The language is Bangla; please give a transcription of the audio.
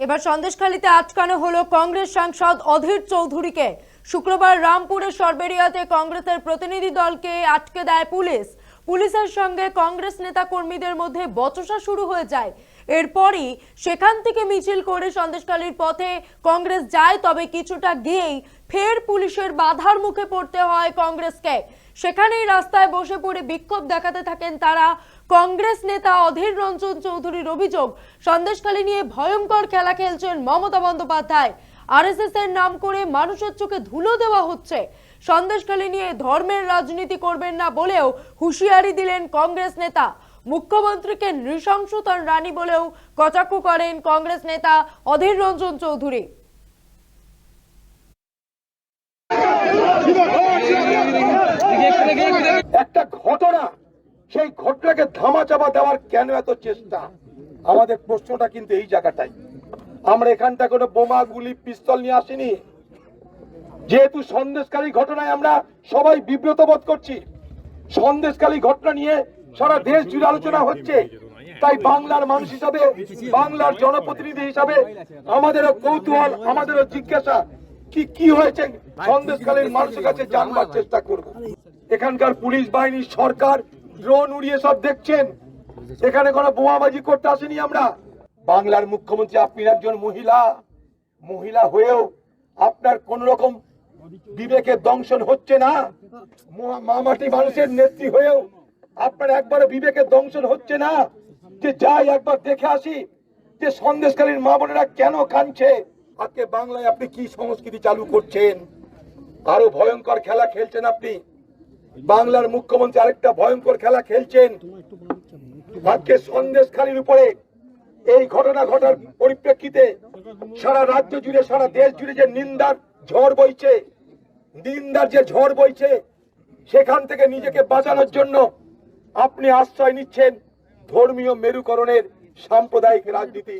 এবার সন্দেশখালীতে আটকানো হলো কংগ্রেস সাংসদ অধীর চৌধুরীকে। শুক্রবার রামপুরের সরবেরিয়াতে কংগ্রেসের প্রতিনিধি দলকে আটকে দেয় পুলিশ। পুলিশের সঙ্গে কংগ্রেস নেতা কর্মীদের মধ্যে বচসা শুরু হয়ে যায়। এরপরই সেখান থেকে মিছিল করে সন্দেশকালীর পথে কংগ্রেস যায়, তবে কিছুটা গিয়েই ফের পুলিশের বাধার মুখে পড়তে হয় কংগ্রেসকে। সেখানেই রাস্তায় বসে পড়ে বিক্ষোভ দেখাতে থাকেন তারা। কংগ্রেস নেতা অধীর রঞ্জন চৌধুরীর অভিযোগ, সন্দেশখালী নিয়ে ভয়ঙ্কর খেলা খেলছেন মমতা বন্দ্যোপাধ্যায়। আরএসএস এর নাম করে মানুষের চোখে ধুলো দেওয়া হচ্ছে। সন্দেশখালী নিয়ে ধর্মের রাজনীতি করবেন না বলেও হুঁশিয়ারি দিলেন কংগ্রেস নেতা। মুখ্যমন্ত্রীকে নৃশংসতার রানী বলেও কটাক্ষ করেন কংগ্রেস নেতা অধীর রঞ্জন চৌধুরী। একটা ঘটনা, সেই ঘটনাকে ধামাচাপা দেওয়ার কেন এত চেষ্টা? আমাদের প্রশ্নটা কিন্তু এই জায়গাটাই। আমরা এখানটা কোনো বোমা, গুলি, পিস্তল নিয়ে আসিনি। যেহেতু সন্দেশকারী ঘটনায় আমরা সবাই বিব্রত বোধ করছি, সন্দেশকারী ঘটনা নিয়ে সারা দেশ জুড়ে আলোচনা হচ্ছে। তাই বাংলার মানুষ হিসাবে, বাংলার জনপ্রতিনিধি হিসাবে আমাদেরও কৌতূহল, আমাদেরও জিজ্ঞাসা কি কি হয়েছে সন্দেশকালীর মানুষের কাছে জানবার চেষ্টা করব। এখানকার পুলিশ বাহিনী সরকার, ড্রোন উড়িয়ে সব দেখছেন। এখানে কোনো বোমাবাজি করতে আসেনি আমরা। বাংলার মুখ্যমন্ত্রী, আপনি একজন মহিলা মহিলা হয়েও আপনার কোন রকম বিবেকের দংশন হচ্ছে না? মামাটি মানুষের নেত্রী হয়েও আপনার একবারও বিবেকের দংশন হচ্ছে না? যে যাই একবার দেখে আসি, যে সন্দেশকালীন মা বোনেরা কেন কাঁদছে? আজকে বাংলায় আপনি কি সংস্কৃতি চালু করছেন? আরও ভয়ঙ্কর খেলা খেলছেন আপনি। বাংলার মুখ্যমন্ত্রী আরেকটা ভয়ঙ্কর খেলা খেলছেন। আজকে সন্দেশখালীর উপরে এই ঘটনা ঘটার পরিপ্রেক্ষিতে সারা রাজ্য জুড়ে, সারা দেশ জুড়ে যে নিন্দার ঝড় বইছে, নিন্দার যে ঝড় বইছে, সেখান থেকে নিজেকে বাঁচানোর জন্য আপনি আশ্রয় নিচ্ছেন ধর্মীয় মেরুকরণের সাম্প্রদায়িক রাজনীতি।